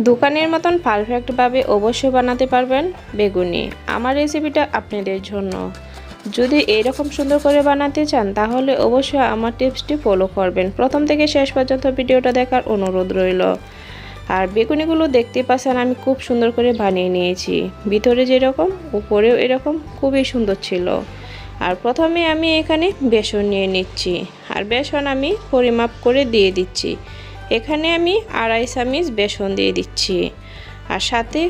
দোকানের মতন পারফেক্টভাবে অবশ্যই বানাতে পারবেন বেগুনি। আমার রেসিপিটা আপনাদের জন্য। যদি এইরকম সুন্দর করে বানাতে চান, তাহলে অবশ্যই আমার টিপসটি ফলো করবেন। প্রথম থেকে শেষ পর্যন্ত ভিডিওটা দেখার অনুরোধ রইল। আর বেগুনিগুলো দেখতে পাচ্ছেন, আমি খুব সুন্দর করে বানিয়ে নিয়েছি। ভিতরে যেরকম, উপরেও এরকম, খুবই সুন্দর ছিল। আর প্রথমে আমি এখানে বেসন নিয়ে নিচ্ছি। আর বেসন আমি পরিমাপ করে দিয়ে দিচ্ছি। এখানে আমি আড়াই চামিচ বেসন দিয়ে দিচ্ছি। আর সাথে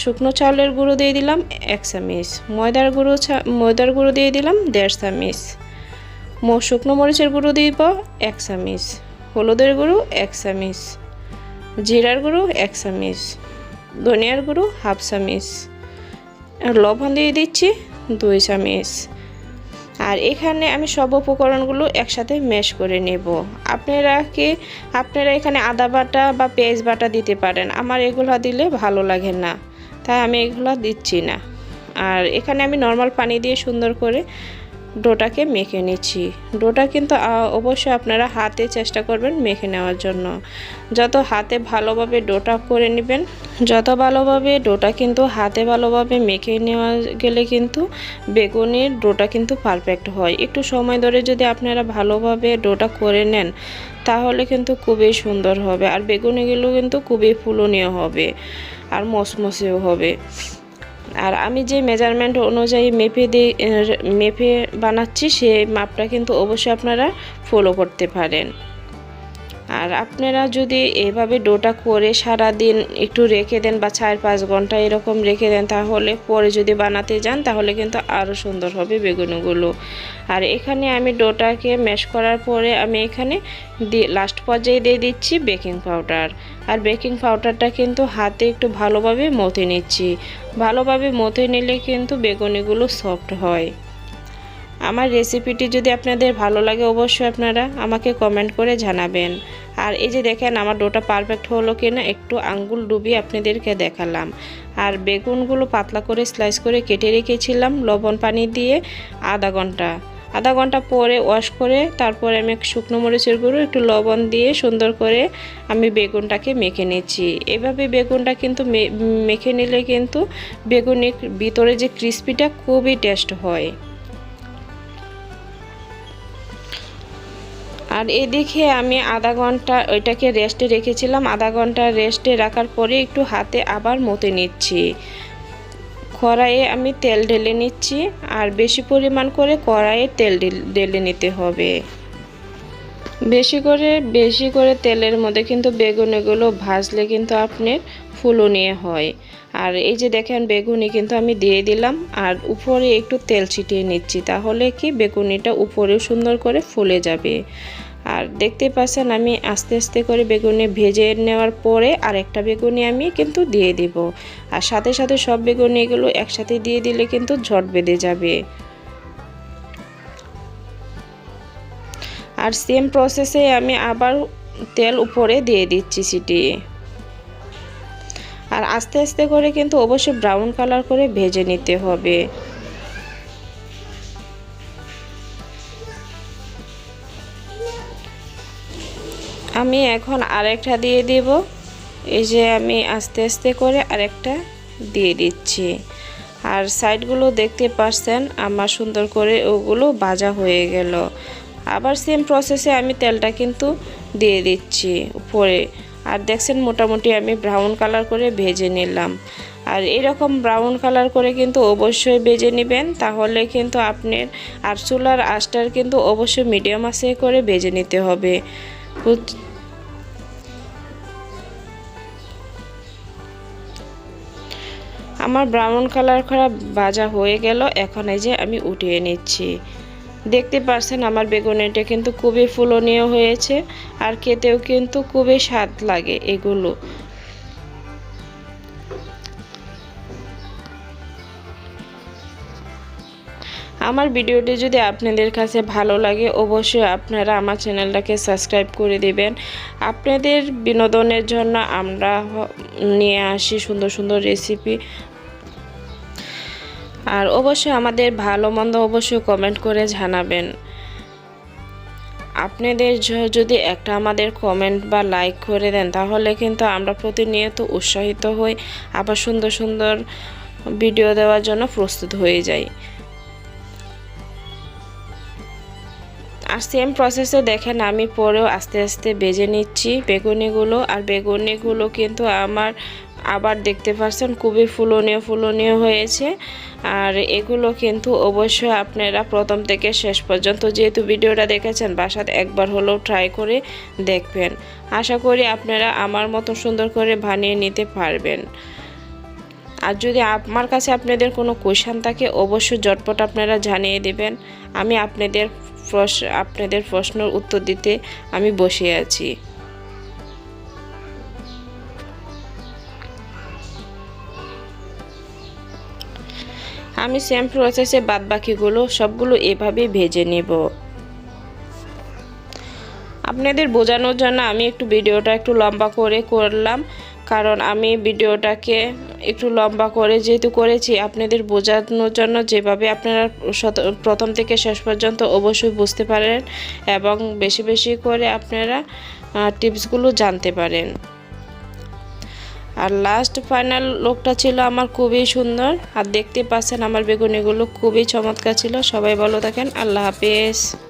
শুকনো চাউলের গুঁড়ো দিয়ে দিলাম এক চামিচ। ময়দার গুঁড়ো ময়দার গুঁড়ো দিয়ে দিলাম দেড় চামিচ। শুকনো মরিচের গুঁড়ো দিব এক চামিচ। হলুদের গুঁড়ো এক চামিচ। জিরার গুঁড়ো এক চামিচ। ধনিয়ার গুঁড়ো হাফ চামিচ। আর লবণ দিয়ে দিচ্ছি দুই চামিচ। আর এখানে আমি সব উপকরণগুলো একসাথে ম্যাশ করে নেব। আপনারা কি আপনারা এখানে আদা বাটা বা পেঁয়াজ বাটা দিতে পারেন? আমার এগুলো দিলে ভালো লাগে না। তাই আমি এগুলো দিচ্ছি না। আর এখানে আমি নর্মাল পানি দিয়ে সুন্দর করে ডোটাকে মেখে নিচ্ছি। ডোটা কিন্তু অবশ্যই আপনারা হাতে চেষ্টা করবেন মেখে নেওয়ার জন্য। যত হাতে ভালোভাবে ডোটা করে নেবেন, যত ভালোভাবে ডোটা কিন্তু হাতে ভালোভাবে মেখে নেওয়া গেলে কিন্তু বেগুনের ডোটা কিন্তু পারফেক্ট হয়। একটু সময় ধরে যদি আপনারা ভালোভাবে ডোটা করে নেন, তাহলে কিন্তু খুবই সুন্দর হবে। আর বেগুনিগুলো কিন্তু খুবই ফুলনীয় হবে, আর মসমসেও হবে। আর আমি যে মেজারমেন্ট অনুযায়ী মেপে দিয়ে মেপে বানাচ্ছি সেই মাপটা কিন্তু অবশ্যই আপনারা ফলো করতে পারেন। আর আপনারা যদি এভাবে ডোটা করে সারা দিন একটু রেখে দেন বা চার পাঁচ ঘণ্টা এরকম রেখে দেন, তাহলে পরে যদি বানাতে যান, তাহলে কিন্তু আরও সুন্দর হবে বেগুনগুলো। আর এখানে আমি ডোটাকে ম্যাশ করার পরে আমি এখানে লাস্ট পর্যায়ে দিয়ে দিচ্ছি বেকিং পাউডার আর বেকিং পাউডারটা কিন্তু হাতে একটু ভালোভাবে মথে নিচ্ছি। ভালোভাবে মথে নিলে কিন্তু বেগুনিগুলো সফট হয়। আমার রেসিপিটি যদি আপনাদের ভালো লাগে, অবশ্যই আপনারা আমাকে কমেন্ট করে জানাবেন। আর এই যে দেখেন, আমার ডোটা পারফেক্ট হলো কিনা, একটু আঙ্গুল ডুবিয়ে আপনাদেরকে দেখালাম। আর বেগুনগুলো পাতলা করে স্লাইস করে কেটে রেখেছিলাম লবণ পানি দিয়ে আধা ঘণ্টা। আধা ঘণ্টা পরে ওয়াশ করে তারপরে আমি শুকনো মরিচের গুঁড়ো, একটু লবণ দিয়ে সুন্দর করে আমি বেগুনটাকে মেখে নিচ্ছি। এভাবে বেগুনটা কিন্তু মেখে নিলে কিন্তু বেগুনের ভিতরে যে ক্রিস্পিটা খুবই টেস্ট হয়। আর এদিকে আমি আধা ঘণ্টা ওইটাকে রেস্টে রেখেছিলাম। আধা ঘণ্টা রেস্টে রাখার পরে একটু হাতে আবার মতে নিচ্ছি। কড়াইয়ে আমি তেল ঢেলে নিচ্ছি আর বেশি পরিমাণ করে কড়াইয়ে তেল ঢেল- নিতে হবে। বেশি করে বেশি করে তেলের মধ্যে কিন্তু বেগুন এগুলো ভাজলে কিন্তু আপনার ফুলুনিয়ে হয়। আর এই যে দেখেন বেগুনি কিন্তু আমি দিয়ে দিলাম, আর উপরে একটু তেল ছিটিয়ে নিচ্ছি, তাহলে কি বেগুনিটা উপরেও সুন্দর করে ফুলে যাবে। আর দেখতে পাচ্ছেন আমি আস্তে আস্তে করে বেগুনি ভেজে নেওয়ার পরে আরেকটা বেগুনি আমি কিন্তু দিয়ে দিব। আর সাথে সাথে সব বেগুনিগুলো একসাথে দিয়ে দিলে কিন্তু ঝট বেঁধে যাবে। আর সেম প্রসেসে আমি আবার তেল উপরে দিয়ে দিচ্ছি ছিটিয়ে আর আস্তে আস্তে করে কিন্তু অবশ্যই ব্রাউন কালার করে ভেজে নিতে হবে। আমি এখন আরেকটা দিয়ে দিব। এই যে আমি আস্তে আস্তে করে আরেকটা দিয়ে দিচ্ছি। আর সাইডগুলো দেখতে পাচ্ছেন আমার সুন্দর করে ওগুলো ভাজা হয়ে গেল। আবার সেম প্রসেসে আমি তেলটা কিন্তু দিয়ে দিচ্ছি উপরে। আর দেখছেন মোটামুটি আমি ব্রাউন কালার করে ভেজে নিলাম। আর এরকম ব্রাউন কালার করে কিন্তু অবশ্যই ভেজে নেবেন, তাহলে কিন্তু আপনার আর চুলার কিন্তু অবশ্যই মিডিয়াম আঁচে করে ভেজে নিতে হবে। আমার ব্রাউন কালার করা ভাজা হয়ে গেল, এখন এই যে আমি উঠিয়ে নিচ্ছি। দেখতে পারছেন আমার বেগুনিটা কিন্তু খুবই ফুলনীয় হয়েছে আর খেতেও কিন্তু খুবই স্বাদ লাগে এগুলো। আমার ভিডিওটি যদি আপনাদের কাছে ভালো লাগে, অবশ্যই আপনারা আমার চ্যানেলটাকে সাবস্ক্রাইব করে দিবেন। আপনাদের বিনোদনের জন্য আমরা নিয়ে আসি সুন্দর সুন্দর রেসিপি আর অবশ্যই আমাদের ভালো মন্দ অবশ্যই কমেন্ট করে জানাবেন। আপনাদের যদি একটা আমাদের কমেন্ট বা লাইক করে দেন, তাহলে কিন্তু আমরা প্রতিনিয়ত উৎসাহিত হই, আবার সুন্দর সুন্দর ভিডিও দেওয়ার জন্য প্রস্তুত হয়ে যাই। আর সেম প্রসেসে দেখেন, আমি পরেও আস্তে আস্তে বেজে নিচ্ছি বেগুনিগুলো, আর বেগুনিগুলো কিন্তু আমার আবার দেখতে পাচ্ছেন খুবই ফুলনীয় ফুলনীয় হয়েছে। আর এগুলো কিন্তু অবশ্যই আপনারা প্রথম থেকে শেষ পর্যন্ত যেহেতু ভিডিওটা দেখেছেন বাসাতে একবার হলেও ট্রাই করে দেখবেন। আশা করি আপনারা আমার মতো সুন্দর করে বানিয়ে নিতে পারবেন। আর যদি আমার কাছে আপনাদের কোনো কোয়েশান থাকে, অবশ্যই জটপট আপনারা জানিয়ে দেবেন। আমি আপনাদের আপনাদের প্রশ্নের উত্তর দিতে আমি বসে আছি। আমি সেম প্রসেসে বাদ বাকিগুলো সবগুলো এভাবেই ভেজে নেব। আপনাদের বোঝানোর জন্য আমি একটু ভিডিওটা একটু লম্বা করে করলাম, কারণ আমি ভিডিওটাকে একটু লম্বা করে যেহেতু করেছি, আপনাদের বোঝানোর জন্য যেভাবে আপনারা প্রথম থেকে শেষ পর্যন্ত অবশ্যই বুঝতে পারেন এবং বেশি বেশি করে আপনারা টিপসগুলো জানতে পারেন। আর লাস্ট ফাইনাল লোকটা ছিল আমার খুবই সুন্দর। আর দেখতে পাচ্ছেন আমার বেগুনিগুলো খুবই চমৎকার ছিল। সবাই ভালো থাকেন। আল্লাহ হাফেজ।